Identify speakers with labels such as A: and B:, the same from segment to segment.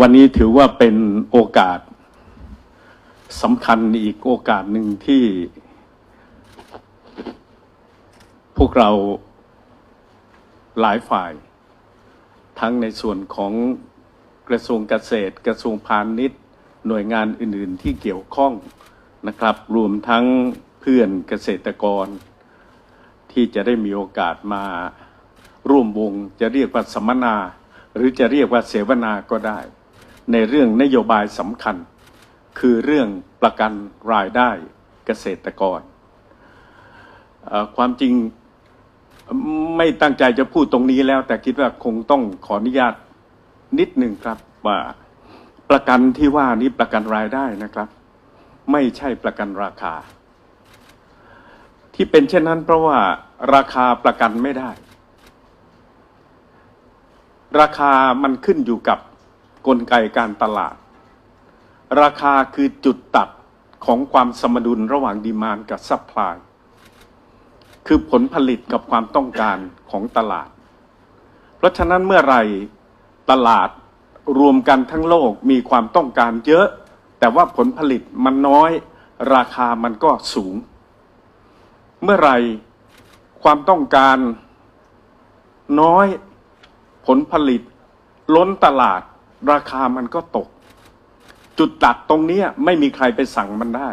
A: วันนี้ถือว่าเป็นโอกาสสำคัญอีกโอกาสหนึ่งที่ พวกเราหลายฝ่าย ทั้งในส่วนของกระทรวงเกษตร กระทรวงพาณิชย์ หน่วยงานอื่น ๆ ที่เกี่ยวข้องนะครับ รวมทั้งเพื่อนเกษตรกร ที่จะได้มีโอกาสมาร่วมวง จะเรียกว่าสัมมนา หรือจะเรียกว่าเสวนาก็ได้ ในเรื่องนโยบายสำคัญ คือเรื่องประกันรายได้เกษตรกร ความจริงไม่ตั้งใจจะพูดตรงนี้แล้ว แต่คิดว่าคงต้องขออนุญาตนิดหนึ่งครับว่าประกันที่ว่านี้ประกันรายได้นะครับ ไม่ใช่ประกันราคา ที่เป็นเช่นนั้นเพราะว่าราคาประกันไม่ได้ ราคามันขึ้นอยู่กับ กลไกการตลาด ราคาคือจุดตัดของความสมดุลระหว่างดีมานกับซัพพลาย คือผลผลิตกับความต้องการของตลาด เพราะฉะนั้นเมื่อไรตลาดรวมกันทั้งโลกมีความต้องการเยอะ แต่ว่าผลผลิตมันน้อย ราคามันก็สูง เมื่อไรความต้องการน้อยผลผลิตล้นตลาด ราคามันก็ตก จุดตัดตรงนี้ไม่มีใครไปสั่งมันได้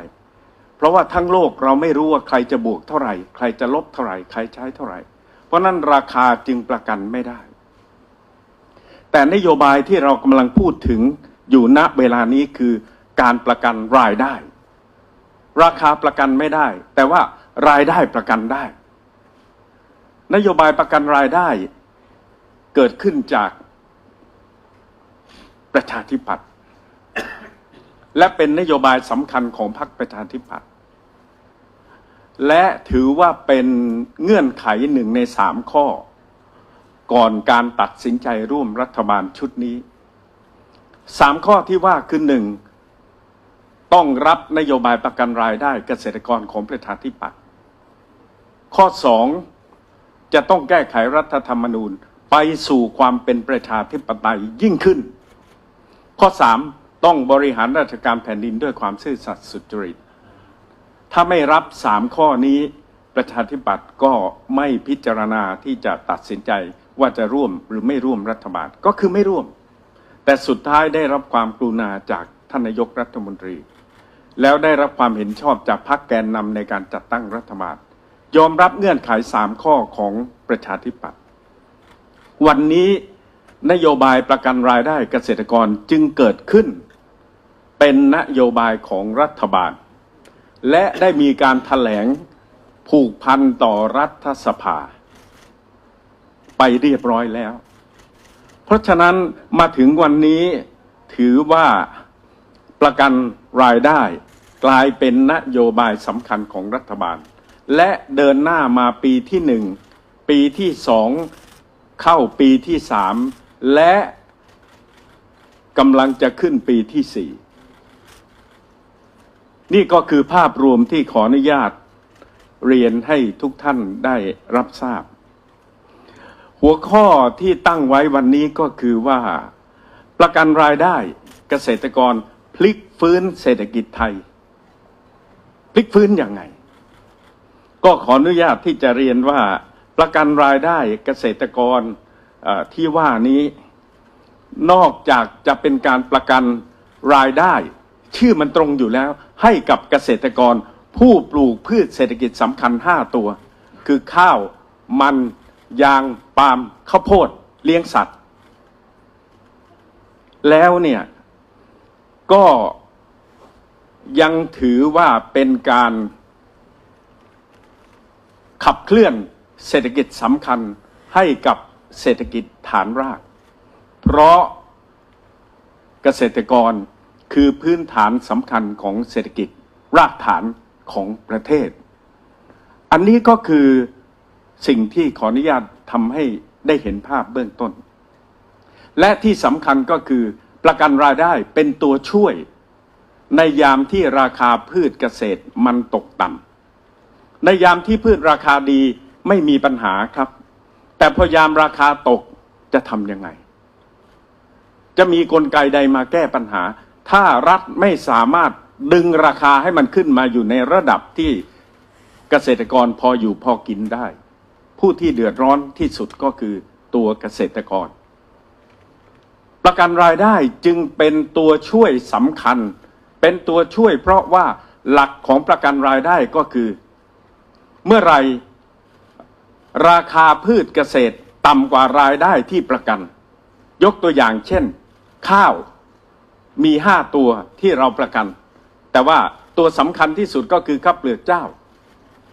A: เพราะว่าทั้งโลกเราไม่รู้ว่าใครจะบวกเท่าไหร่ ใครจะลบเท่าไหร่ ใครใช้เท่าไหร่ เพราะนั้นราคาจึงประกันไม่ได้ แต่นโยบายที่เรากำลังพูดถึงอยู่ณเวลานี้คือการประกันรายได้ ราคาประกันไม่ได้ แต่ว่ารายได้ประกันได้ นโยบายประกันรายได้เกิดขึ้นจาก ประชาธิปัตย์และเป็นนโยบายสำคัญของพรรคประชาธิปัตย์และถือว่าเป็นเงื่อนไขหนึ่งในสามข้อ ก่อนการตัดสินใจร่วมรัฐบาลชุดนี้สามข้อที่ว่าคือหนึ่งต้องรับนโยบายประกันรายได้เกษตรกรของประชาธิปัตย์ข้อสองจะต้องแก้ไขรัฐธรรมนูญไปสู่ความเป็นประชาธิปไตยยิ่งขึ้น ข้อสามต้องบริหารราชการแผ่นดินด้วยความซื่อสัตย์สุจริต ถ้าไม่รับสามข้อนี้ประชาธิปัตย์ก็ไม่พิจารณาที่จะตัดสินใจว่าจะร่วมหรือไม่ร่วมรัฐบาลก็คือไม่ร่วม แต่สุดท้ายได้รับความกรุณาจากท่านนายกรัฐมนตรี แล้วได้รับความเห็นชอบจากพรรคแกนนำในการจัดตั้งรัฐบาล ยอมรับเงื่อนไขสามข้อของประชาธิปัตย์วันนี้ นโยบายประกันรายได้เกษตรกรจึงเกิดขึ้น เป็นนโยบายของรัฐบาล และได้มีการถแถลงผูกพันต่อรัฐสภา ไปเรียบร้อยแล้ว เพราะฉะนั้นมาถึงวันนี้ถือว่าประกันรายได้กลายเป็นนโยบายสำคัญของรัฐบาล และเดินหน้ามาปีที่หนึ่งปีที่สองเข้าปีที่สาม และกำลังจะขึ้นปีที่สี่นี่ก็คือภาพรวมที่ขออนุญาตเรียนให้ทุกท่านได้รับทราบ หัวข้อที่ตั้งไว้วันนี้ก็คือว่าประกันรายได้เกษตรกรพลิกฟื้นเศรษฐกิจไทย พลิกฟื้นยังไง ก็ขออนุญาตที่จะเรียนว่าประกันรายได้เกษตรกร ที่ว่านี้นอกจากจะเป็นการประกันรายได้ ชื่อมันตรงอยู่แล้ว ให้กับเกษตรกรผู้ปลูกพืชเศรษฐกิจสำคัญ 5 ตัว คือข้าวมันยางปาล์มข้าวโพดเลี้ยงสัตว์ แล้วเนี่ย ก็ยังถือว่าเป็นการขับเคลื่อนเศรษฐกิจสำคัญให้กับ เศรษฐกิจฐานราก เพราะเกษตรกรคือพื้นฐานสำคัญของเศรษฐกิจรากฐานของประเทศ อันนี้ก็คือสิ่งที่ขออนุญาตทำให้ได้เห็นภาพเบื้องต้น และที่สำคัญก็คือประกันรายได้เป็นตัวช่วย ในยามที่ราคาพืชเกษตรมันตกต่ำในยามที่พืชราคาดีไม่มีปัญหาครับ แต่พอยามราคาตกจะทำยังไง จะมีกลไกใดมาแก้ปัญหา ถ้ารัฐไม่สามารถดึงราคาให้มันขึ้นมาอยู่ในระดับที่เกษตรกรพออยู่พอกินได้ ผู้ที่เดือดร้อนที่สุดก็คือตัวเกษตรกร ประกันรายได้จึงเป็นตัวช่วยสำคัญ เป็นตัวช่วยเพราะว่าหลักของประกันรายได้ก็คือ เมื่อไหร ราคาพืชเกษตรต่ำกว่ารายได้ที่ประกัน ยกตัวอย่างเช่น ข้าวมีห้าตัวที่เราประกัน แต่ว่าตัวสำคัญที่สุดก็คือข้าวเปลือกเจ้า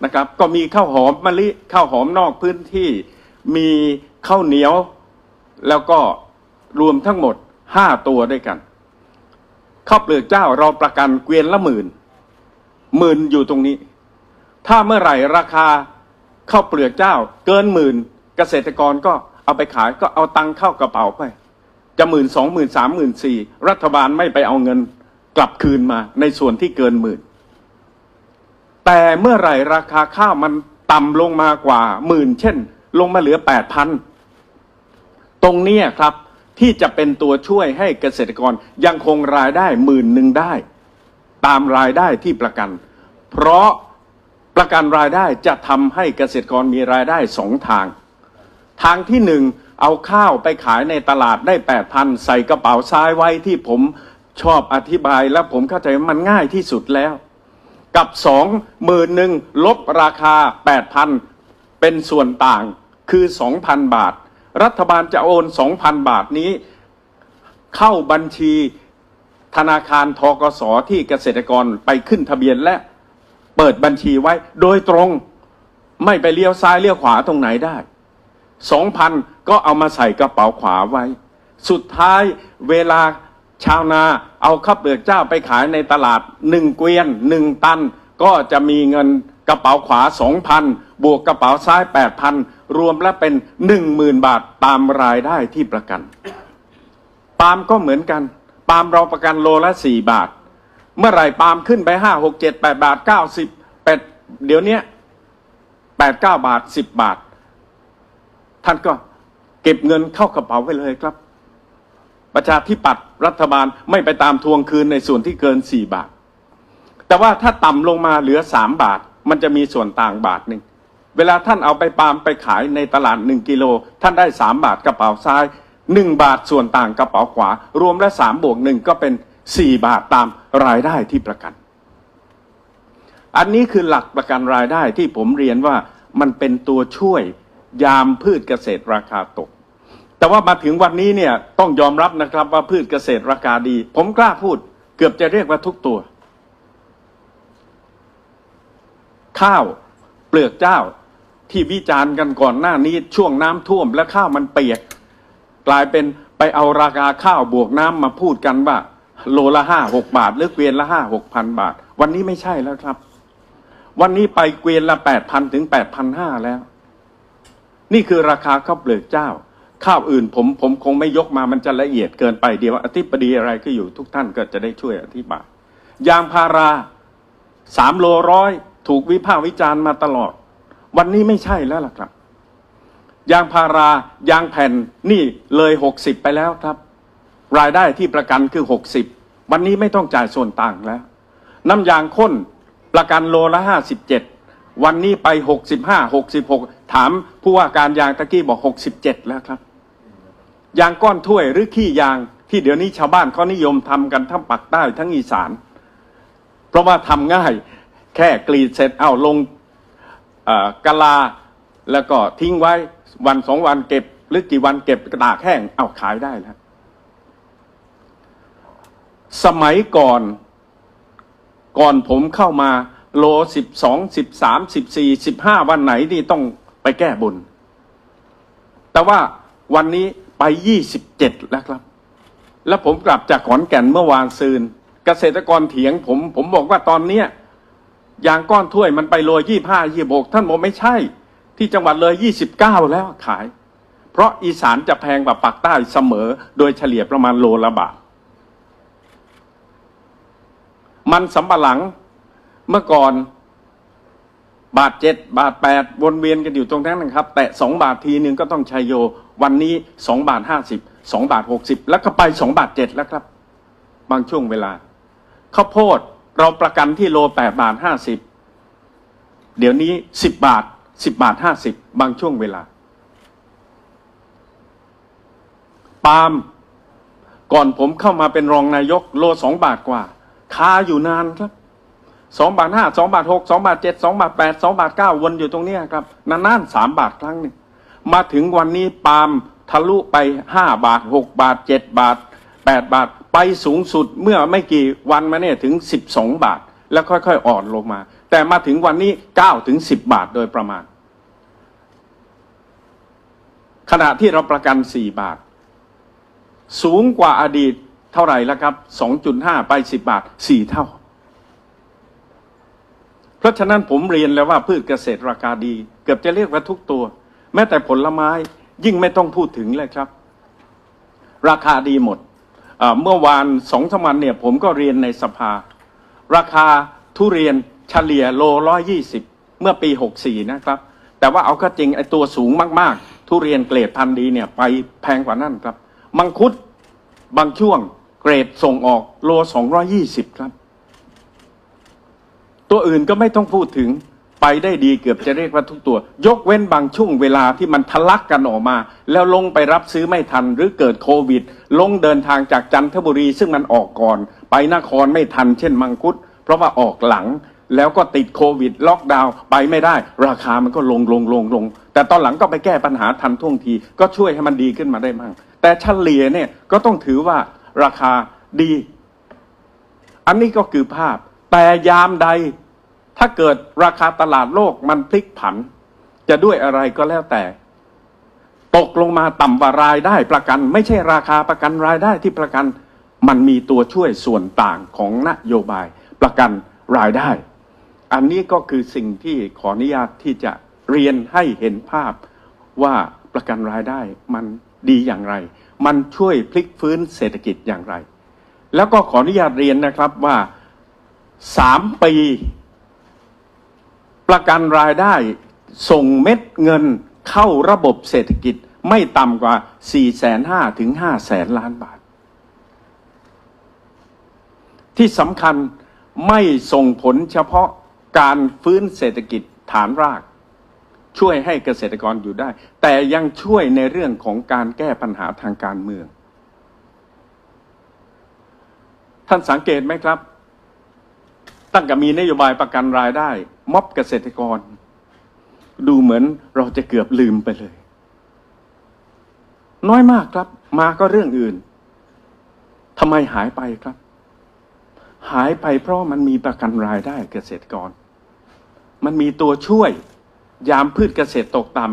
A: นะครับ ก็มีข้าวหอมมะลิข้าวหอมนอกพื้นที่มีข้าวเหนียว แล้วก็รวมทั้งหมดห้าตัวด้วยกันข้าวเปลือกเจ้าเราประกันเกวียนละหมื่นหมื่นอยู่ตรงนี้ ถ้าเมื่อไหร่ราคา ข้าวเปลือกเจ้า เกินหมื่นเกษตรกรก็เอาไปขายก็เอาตังค์เข้ากระเป๋าไป จะหมื่นสองหมื่นสามหมื่นสี่รัฐบาลไม่ไปเอาเงินกลับคืนมาในส่วนที่เกินหมื่น แต่เมื่อไหร่ราคาข้าวมันต่ำลงมากว่าหมื่นเช่น ลงมาเหลือแปดพันตรงนี้ครับที่จะเป็นตัวช่วยให้เกษตรกรยังคงรายได้หมื่นหนึ่งได้ ตามรายได้ที่ประกัน เพราะ ประกันรายได้จะทำให้เกษตรกรมีรายได้สองทาง ทางที่หนึ่งเอาข้าวไปขายในตลาดได้แปดพันใส่กระเป๋าซ้ายไว้ที่ผมชอบอธิบายและผมเข้าใจว่ามันง่ายที่สุดแล้ว กับสองหมื่นหนึ่งลบราคาแปดพันเป็นส่วนต่างคือสองพันบาท รัฐบาลจะโอนสองพันบาทนี้ เข้าบัญชีธนาคารทกสที่เกษตรกรไปขึ้นทะเบียนและ เปิดบัญชีไว้โดยตรงไม่ไปเลี้ยวซ้ายเลี้ยวขวาตรงไหนได้สองพันก็เอามาใส่กระเป๋าขวาไว้ สุดท้ายเวลาชาวนาเอาข้าวเปลือกเจ้าไปขายในตลาดหนึ่งเกวียนหนึ่งตัน ก็จะมีเงินกระเป๋าขวาสองพันบวกกระเป๋าซ้ายแปดพันรวมแล้วเป็นหนึ่งหมื่นบาทตามรายได้ที่ประกัน ปาล์มก็เหมือนกัน ปาล์มเราประกันโลละสี่บาท เมื่อไหร่ปาล์มขึ้นไปห้าหกเจ็ดแปดบาทเก้าสิบแปดเดี๋ยวนี้แปดเก้าบาทสิบบาท ท่านก็เก็บเงินเข้ากระเป๋าไปเลยครับ ประชาธิปัตย์รัฐบาลไม่ไปตามทวงคืนในส่วนที่เกินสี่บาท แต่ว่าถ้าต่ำลงมาเหลือสามบาท มันจะมีส่วนต่างบาทหนึ่งเวลาท่านเอาไปปาล์มไปขายในตลาดหนึ่งกิโล ท่านได้สามบาทกระเป๋าซ้ายหนึ่งบาทส่วนต่างกระเป๋าขวา รวมแล้วสามบวกหนึ่งก็เป็น สี่บาทตามรายได้ที่ประกัน อันนี้คือหลักประกันรายได้ที่ผมเรียนว่ามันเป็นตัวช่วยยามพืชเกษตรราคาตก แต่ว่ามาถึงวันนี้เนี่ยต้องยอมรับนะครับว่าพืชเกษตรราคาดี ผมกล้าพูดเกือบจะเรียกว่าทุกตัว ข้าวเปลือกเจ้าที่วิจารณ์กันก่อนหน้านี้ช่วงน้ำท่วมและข้าวมันเปียก กลายเป็นไปเอาราคาข้าวบวกน้ำมาพูดกันว่า โลละห้าหกบาท หรือเกวียนละห้าหกพันบาท วันนี้ไม่ใช่แล้วครับ วันนี้ไปเกวียนละแปดพันถึงแปดพันห้าแล้ว นี่คือราคาข้าวเปลือกเจ้า ข้าวอื่นผมผมคงไม่ยกมามันจะละเอียดเกินไปเดี๋ยวอธิบดีอะไรก็อยู่ทุกท่านก็จะได้ช่วยอธิบายยางพาราสามโลร้อยถูกวิพากษ์วิจารณ์มาตลอด วันนี้ไม่ใช่แล้วล่ะครับ ยางพารายางแผ่นนี่เลยหกสิบไปแล้วครับ รายได้ที่ประกันคือหกสิบวันนี้ไม่ต้องจ่ายส่วนต่างแล้ว น้ำยางข้นประกันโลละห้าสิบเจ็ดวันนี้ไปหกสิบห้าหกสิบหกถามผู้ว่าการยางตะกี้บอกหกสิบเจ็ดแล้วครับ ยางก้อนถ้วยหรือขี้ยางที่เดี๋ยวนี้ชาวบ้านเขานิยมทำกันทั้งปักใต้ทั้งอีสาน เพราะว่าทำง่ายแค่กรีดเสร็จเอาลงกะลาแล้วก็ทิ้งไว้วันสองวันเก็บ หรือกี่วันเก็บกระดาษแห้งเอาขายได้แล้ว สมัยก่อน ก่อนผมเข้ามาโลสิบสองสิบสามสิบสี่สิบห้าวันไหนที่ต้องไปแก้บน แต่ว่าวันนี้ไปยี่สิบเจ็ดแล้วครับ แล้วผมกลับจากขอนแก่นเมื่อวานซืน เกษตรกรเถียงผมผมบอกว่าตอนเนี้ยยางก้อนถ้วยมันไปโลยี่ห้ายี่หกท่านบอกไม่ใช่ ที่จังหวัดเลยยี่สิบเก้าแล้วขาย เพราะอีสานจะแพงกว่าปากใต้เสมอ โดยเฉลี่ยประมาณโลละบาท มันสำปะหลังเมื่อก่อน บาทเจ็ดบาทแปดวนเวียนกันอยู่ตรงนั้นนะครับ แต่สองบาททีนึงก็ต้องชัยโย วันนี้สองบาทห้าสิบสองบาทหกสิบแล้วก็ไปสองบาทเจ็ดแล้วครับ บางช่วงเวลาข้าวโพดเราประกันที่โลแปดบาทห้าสิบเดี๋ยวนี้สิบบาทสิบบาทห้าสิบบางช่วงเวลา ปาล์มก่อนผมเข้ามาเป็นรองนายกโลสองบาทกว่า คาอยู่นานครับสองบาทห้าสองบาทหกสองบาทเจ็ดสองบาทแปดสองบาทเก้าวนอยู่ตรงนี้ครับนานๆสามบาทครั้งหนึ่งมาถึงวันนี้ปาล์มทะลุไปห้าบาทหกบาทเจ็ดบาทแปดบาทไปสูงสุดเมื่อไม่กี่วันมาเนี่ยถึงสิบสองบาท แล้วค่อยๆอ่อนลงมา แต่มาถึงวันนี้เก้าถึงสิบบาทโดยประมาณ ขณะที่เราประกันสี่บาท สูงกว่าอดีต เท่าไหร่แล้วครับ 2.5 ไป 10 บาท 4 เท่า เพราะฉะนั้นผมเรียนแล้วว่าพืชเกษตรราคาดี เกือบจะเรียกว่าทุกตัว แม้แต่ผลไม้ยิ่งไม่ต้องพูดถึงเลยครับ ราคาดีหมด เมื่อวานสองสมันเนี่ยผมก็เรียนในสภา ราคาทุเรียนเฉลี่ยโลร้อยยี่สิบเมื่อปี 64 นะครับ แต่ว่าเอาก็จริงไอ้ตัวสูงมากๆ ทุเรียนเกรดพันธุ์ดีเนี่ยไปแพงกว่านั่นครับ มังคุดบางช่วง เกรดส่งออกโล 220 ครับ ตัวอื่นก็ไม่ต้องพูดถึงไปได้ดีเกือบจะเรียกว่าทุกตัว ยกเว้นบางช่วงเวลาที่มันทะลักกันออกมา แล้วลงไปรับซื้อไม่ทัน หรือเกิดโควิด ลงเดินทางจากจันทบุรี ซึ่งมันออกก่อน ไปนครไม่ทัน เช่นมังคุด เพราะว่าออกหลังแล้วก็ติดโควิด ล็อกดาวน์ไปไม่ได้ ราคามันก็ลงลงลงลง แต่ตอนหลังก็ไปแก้ปัญหาทันท่วงที ก็ช่วยให้มันดีขึ้นมาได้มั่งแต่เฉลี่ยเนี่ยก็ต้องถือว่า ราคาดี อันนี้ก็คือภาพ แต่ยามใด ถ้าเกิดราคาตลาดโลกมันพลิกผัน จะด้วยอะไรก็แล้วแต่ ตกลงมาต่ำกว่ารายได้ประกัน ไม่ใช่ราคาประกันรายได้ที่ประกัน มันมีตัวช่วยส่วนต่างของนโยบายประกันรายได้ อันนี้ก็คือสิ่งที่ขออนุญาตที่จะเรียนให้เห็นภาพว่าประกันรายได้มันดีอย่างไร มันช่วยพลิกฟื้นเศรษฐกิจอย่างไร แล้วก็ขออนุญาตเรียนนะครับว่าสามปี ประกันรายได้ส่งเม็ดเงินเข้าระบบเศรษฐกิจไม่ต่ำกว่า 4 5 0 0 0ถึง5แสนล้านบาท ที่สำคัญไม่ส่งผลเฉพาะการฟื้นเศรษฐกิจฐานราก ช่วยให้เกษตรกรอยู่ได้ แต่ยังช่วยในเรื่องของการแก้ปัญหาทางการเมือง ท่านสังเกตไหมครับ ตั้งแต่มีนโยบายประกันรายได้ ม็อบเกษตรกร ดูเหมือนเราจะเกือบลืมไปเลย น้อยมากครับ มาก็เรื่องอื่นทำไมหายไปครับ หายไปเพราะมันมีประกันรายได้เกษตรกร มันมีตัวช่วย ยามพืชเกษตรตกต่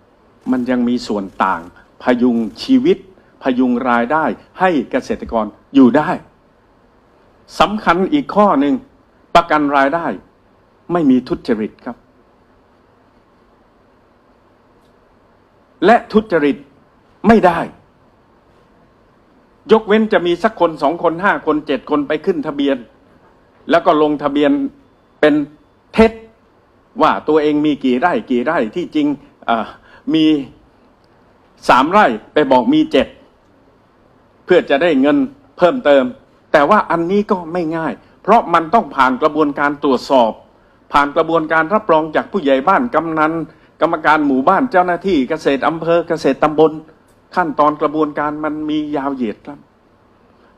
A: ำมันยังมีส่วนต่าง พยุงชีวิต พยุงรายได้ให้เกษตรกรอยู่ได้สำคัญอีกข้อหนึ่งประกันรายได้ ไม่มีทุจริตครับ และทุจริตไม่ได้ ยกเว้นจะมีสักคนสองคนห้าคนเจ็ดคนไปขึ้นทะเบียน แล้วก็ลงทะเบียนเป็นเท็จ ว่าตัวเองมีกี่ไร่กี่ไร่ที่จริงมีสามไร่ไปบอกมีเจ็ดเพื่อจะได้เงินเพิ่มเติม แต่ว่าอันนี้ก็ไม่ง่าย เพราะมันต้องผ่านกระบวนการตรวจสอบ ผ่านกระบวนการรับรองจากผู้ใหญ่บ้านกำนันกรรมการหมู่บ้านเจ้าหน้าที่เกษตรอำเภอเกษตรตำบล ขั้นตอนกระบวนการมันมียาวเหยียดครับ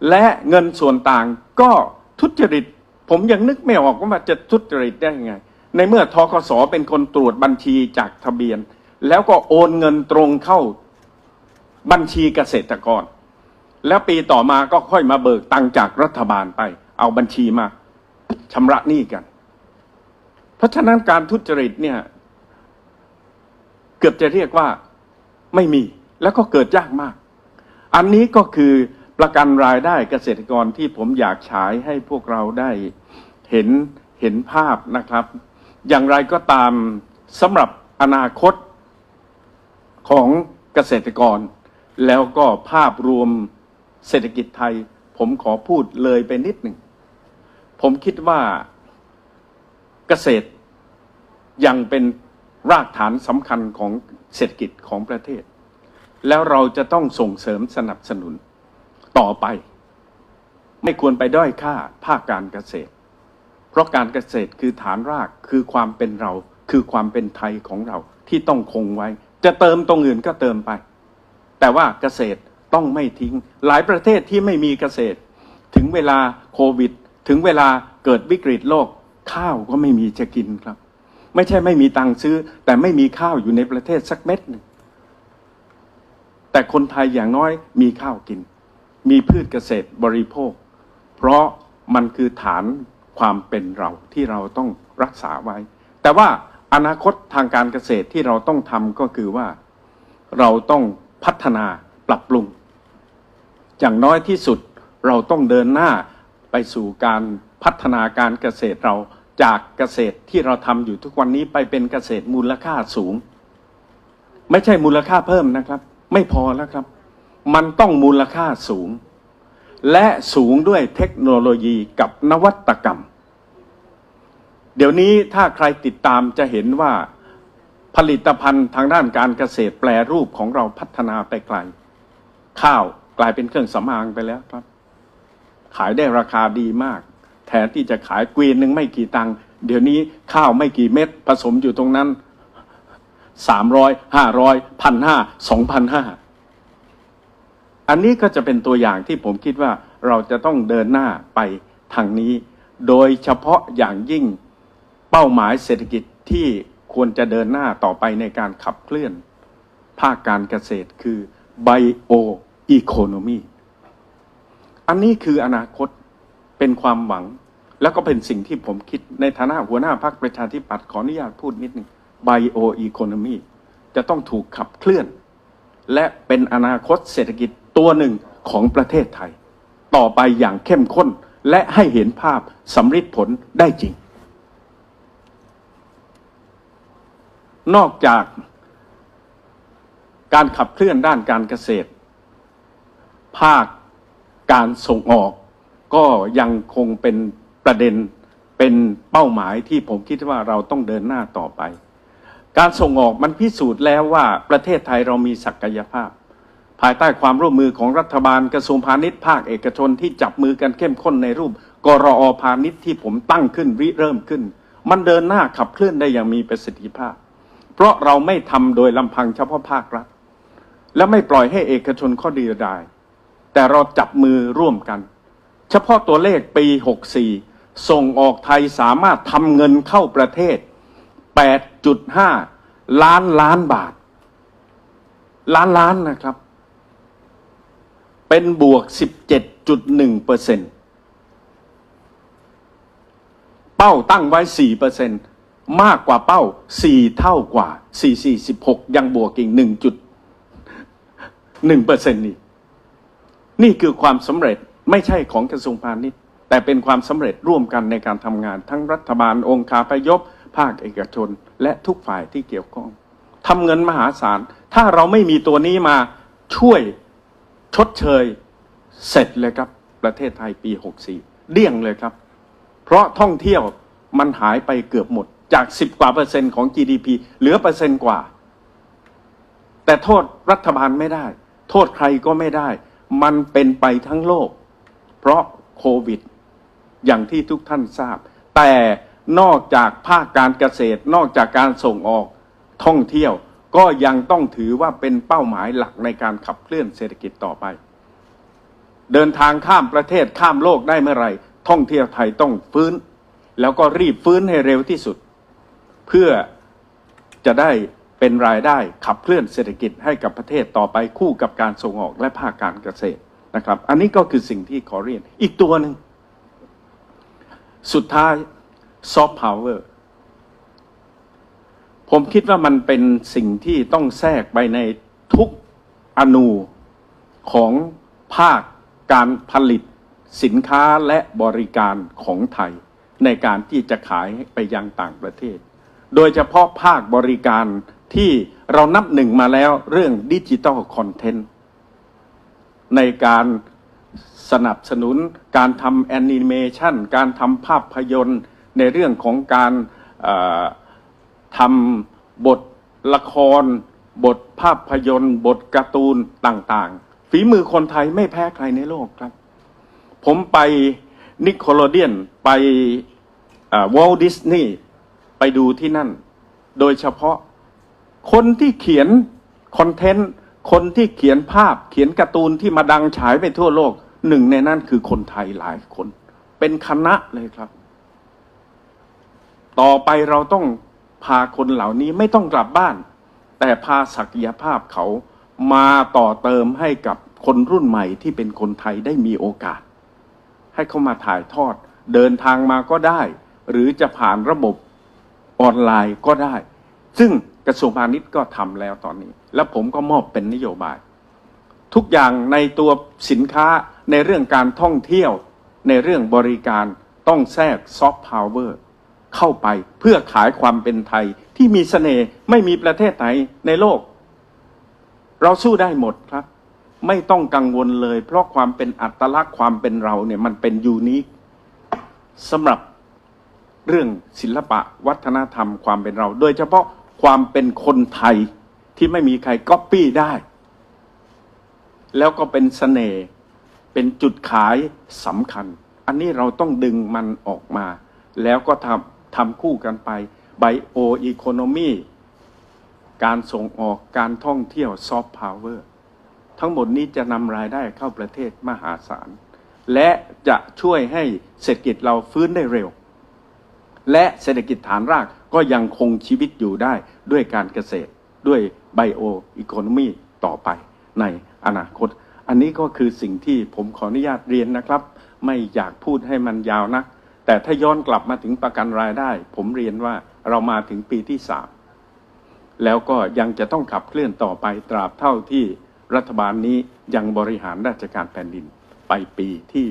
A: และเงินส่วนต่างก็ทุจริต ผมยังนึกไม่ออกว่าจะทุจริตได้ยังไง ในเมื่อทกสเป็นคนตรวจบัญชีจากทะเบียน แล้วก็โอนเงินตรงเข้าบัญชีเกษตรกร แล้วปีต่อมาก็ค่อยมาเบิกตังค์จากรัฐบาลไป เอาบัญชีมาชำระหนี้กัน เพราะฉะนั้นการทุจริตเนี่ย เกือบจะเรียกว่าไม่มีแล้วก็เกิดยากมาก อันนี้ก็คือประกันรายได้เกษตรกรที่ผมอยากฉายให้พวกเราได้เห็นเห็นภาพนะครับ อย่างไรก็ตามสำหรับอนาคตของเกษตรกร แล้วก็ภาพรวมเศรษฐกิจไทย ผมขอพูดเลยไปนิดหนึ่ง ผมคิดว่าเกษตรยังเป็นรากฐานสำคัญของเศรษฐกิจของประเทศ แล้วเราจะต้องส่งเสริมสนับสนุนต่อไป ไม่ควรไปด้อยค่าภาคการเกษตร เพราะการเกษตรคือฐานรากคือความเป็นเรา คือความเป็นไทยของเราที่ต้องคงไว้ จะเติมตรงอื่นก็เติมไป แต่ว่าเกษตรต้องไม่ทิ้ง หลายประเทศที่ไม่มีเกษตร ถึงเวลาโควิด ถึงเวลาเกิดวิกฤตโลก ข้าวก็ไม่มีจะกินครับ ไม่ใช่ไม่มีตังค์ซื้อ แต่ไม่มีข้าวอยู่ในประเทศสักเม็ดหนึ่งแต่คนไทยอย่างน้อยมีข้าวกิน มีพืชเกษตรบริโภค เพราะมันคือฐาน ความเป็นเราที่เราต้องรักษาไว้ แต่ว่าอนาคตทางการเกษตรที่เราต้องทำก็คือว่า เราต้องพัฒนาปรับปรุง อย่างน้อยที่สุดเราต้องเดินหน้าไปสู่การพัฒนาการเกษตรเราจากเกษตรที่เราทำอยู่ทุกวันนี้ไปเป็นเกษตรมูลค่าสูง ไม่ใช่มูลค่าเพิ่มนะครับ ไม่พอแล้วครับ มันต้องมูลค่าสูง และสูงด้วยเทคโนโลยีกับนวัตกรรม เดี๋ยวนี้ถ้าใครติดตามจะเห็นว่าผลิตภัณฑ์ทางด้านการเกษตรแปรรูปของเราพัฒนาไปไกล ข้าวกลายเป็นเครื่องสำอางไปแล้วครับ ขายได้ราคาดีมาก แทนที่จะขายกวีนหนึ่งไม่กี่ตังค์เดี๋ยวนี้ข้าวไม่กี่เม็ดผสมอยู่ตรงนั้นสามร้อยห้าร้อยพันห้าสองพันห้า อันนี้ก็จะเป็นตัวอย่างที่ผมคิดว่าเราจะต้องเดินหน้าไปทางนี้ โดยเฉพาะอย่างยิ่งเป้าหมายเศรษฐกิจที่ควรจะเดินหน้าต่อไปในการขับเคลื่อน ภาคการเกษตรคือ Bio Economy อันนี้คืออนาคตเป็นความหวัง แล้วก็เป็นสิ่งที่ผมคิดในฐานะหัวหน้าพรรคประชาธิปัตย์ขออนุญาตพูดนิดนึ่ง Bio Economy จะต้องถูกขับเคลื่อน และเป็นอนาคตเศรษฐกิจ ตัวหนึ่งของประเทศไทย ต่อไปอย่างเข้มข้นและให้เห็นภาพสำฤทธิ์ผลได้จริง นอกจากการขับเคลื่อนด้านการเกษตร ภาคการส่งออกก็ยังคงเป็นประเด็นเป็นเป้าหมายที่ผมคิดว่าเราต้องเดินหน้าต่อไป การส่งออกมันพิสูจน์แล้วว่าประเทศไทยเรามีศักยภาพ ภายใต้ความร่วมมือของรัฐบาลกระทรวงพาณิชย์ภาคเอกชนที่จับมือกันเข้มข้นในรูปกรอพาณิชย์ที่ผมตั้งขึ้นริเริ่มขึ้น มันเดินหน้าขับเคลื่อนได้อย่างมีประสิทธิภาพ เพราะเราไม่ทำโดยลำพังเฉพาะภาครัฐ และไม่ปล่อยให้เอกชนข้อดีดายแต่เราจับมือร่วมกัน เฉพาะตัวเลขปี 64 ส่งออกไทยสามารถทำเงินเข้าประเทศ 8.5 ล้านล้านบาท ล้านล้านนะครับ เป็นบวก 17.1เปอร์เซ็นต์เป้าตั้งไว้4เปอร์เซ็นต์มากกว่าเป้า 4 เท่ากว่า 4 4 16 ยังบวกอีก1.1เปอร์เซ็นต์นี่นี่คือความสำเร็จไม่ใช่ของกระทรวงพาณิชย์ แต่เป็นความสำเร็จร่วมกันในการทำงาน ทั้งรัฐบาลองค์คาพยพ ภาคเอกชน และทุกฝ่ายที่เกี่ยวข้องทำเงินมหาศาล ถ้าเราไม่มีตัวนี้มาช่วย ชดเชยเสร็จเลยครับ ประเทศไทยปี 64เดี่ยงเลยครับ เพราะท่องเที่ยวมันหายไปเกือบหมด จาก 10 กว่าเปอร์เซ็นต์ของ GDP เหลือเปอร์เซ็นต์กว่า แต่โทษรัฐบาลไม่ได้ โทษใครก็ไม่ได้ มันเป็นไปทั้งโลก เพราะโควิด อย่างที่ทุกท่านทราบ แต่นอกจากภาคการเกษตร นอกจากการส่งออกท่องเที่ยว ก็ยังต้องถือว่าเป็นเป้าหมายหลักในการขับเคลื่อนเศรษฐกิจต่อไป เดินทางข้ามประเทศข้ามโลกได้เมื่อไหร่ ท่องเที่ยวไทยต้องฟื้น แล้วก็รีบฟื้นให้เร็วที่สุด เพื่อจะได้เป็นรายได้ขับเคลื่อนเศรษฐกิจให้กับประเทศต่อไปคู่กับการส่งออกและภาคการเกษตรนะครับ อันนี้ก็คือสิ่งที่ขอเรียน อีกตัวหนึ่ง สุดท้ายซอฟต์พาวเวอร์ ผมคิดว่ามันเป็นสิ่งที่ต้องแทรกไปในทุกอนูของภาคการผลิตสินค้าและบริการของไทย ในการที่จะขายไปยังต่างประเทศ โดยเฉพาะภาคบริการที่เรานับหนึ่งมาแล้วเรื่องดิจิตอลคอนเทนต์ในการสนับสนุนการทำแอนิเมชันการทำภาพยนตร์ในเรื่องของการ ทำบทละคร บทภาพยนตร์ บทการ์ตูนต่างๆ ฝีมือคนไทยไม่แพ้ใครในโลกครับ ผมไปนิโคลเดียนไปวอลดิสนีย์ไปดูที่นั่น โดยเฉพาะคนที่เขียนคอนเทนต์คนที่เขียนภาพเขียนการ์ตูนที่มาดังฉายไปทั่วโลก หนึ่งในนั้นคือคนไทยหลายคน เป็นคณะเลยครับ ต่อไปเราต้อง พาคนเหล่านี้ไม่ต้องกลับบ้าน แต่พาศักยภาพเขามาต่อเติมให้กับคนรุ่นใหม่ที่เป็นคนไทยได้มีโอกาส ให้เขามาถ่ายทอด เดินทางมาก็ได้ หรือจะผ่านระบบออนไลน์ก็ได้ ซึ่งกระทรวงพาณิชย์ก็ทำแล้วตอนนี้ และผมก็มอบเป็นนโยบาย ทุกอย่างในตัวสินค้าในเรื่องการท่องเที่ยว ในเรื่องบริการต้องแทรกซอฟต์พาวเวอร์ เข้าไปเพื่อขายความเป็นไทยที่มีเสน่ห์ไม่มีประเทศไหนในโลก เราสู้ได้หมดครับ ไม่ต้องกังวลเลย เพราะความเป็นอัตลักษณ์ความเป็นเราเนี่ยมันเป็นยูนิคสำหรับเรื่องศิลปะวัฒนธรรมความเป็นเรา โดยเฉพาะความเป็นคนไทยที่ไม่มีใครก๊อปปี้ได้ แล้วก็เป็นเสน่ห์เป็นจุดขายสำคัญ อันนี้เราต้องดึงมันออกมา แล้วก็ทำ ทำคู่กันไปไบโออีโคโนมีการส่งออกการท่องเที่ยวซอฟต์พาวเวอร์ทั้งหมดนี้จะนำรายได้เข้าประเทศมหาศาล และจะช่วยให้เศรษฐกิจเราฟื้นได้เร็ว และเศรษฐกิจฐานรากก็ยังคงชีวิตอยู่ได้ด้วยการเกษตรด้วยไบโออีโคโนมีต่อไปในอนาคต อันนี้ก็คือสิ่งที่ผมขออนุญาตเรียนนะครับ ไม่อยากพูดให้มันยาวนัก แต่ถ้าย้อนกลับมาถึงประกันรายได้ ผมเรียนว่าเรามาถึงปีที่สามแล้วก็ยังจะต้องขับเคลื่อนต่อไปตราบเท่าที่รัฐบาลนี้ยังบริหารราชการแผ่นดินไปปีที่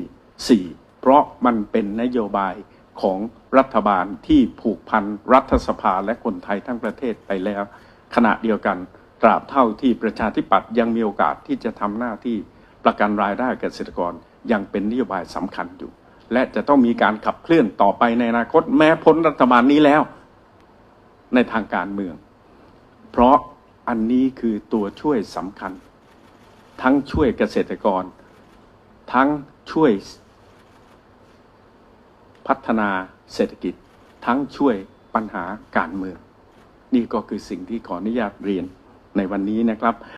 A: สี่เพราะมันเป็นนโยบายของรัฐบาลที่ผูกพันรัฐสภาและคนไทยทั้งประเทศไปแล้ว ขณะเดียวกัน ตราบเท่าที่ประชาธิปัตย์ยังมีโอกาสที่จะทำหน้าที่ประกันรายได้เกษตรกรยังเป็นนโยบายสำคัญอยู่ และจะต้องมีการขับเคลื่อนต่อไปในอนาคตแม้พ้นรัฐบาลนี้แล้ว ในทางการเมือง เพราะอันนี้คือตัวช่วยสำคัญ ทั้งช่วยเกษตรกร ทั้งช่วยพัฒนาเศรษฐกิจ ทั้งช่วยปัญหาการเมือง นี่ก็คือสิ่งที่ขออนุญาตเรียนในวันนี้นะครับ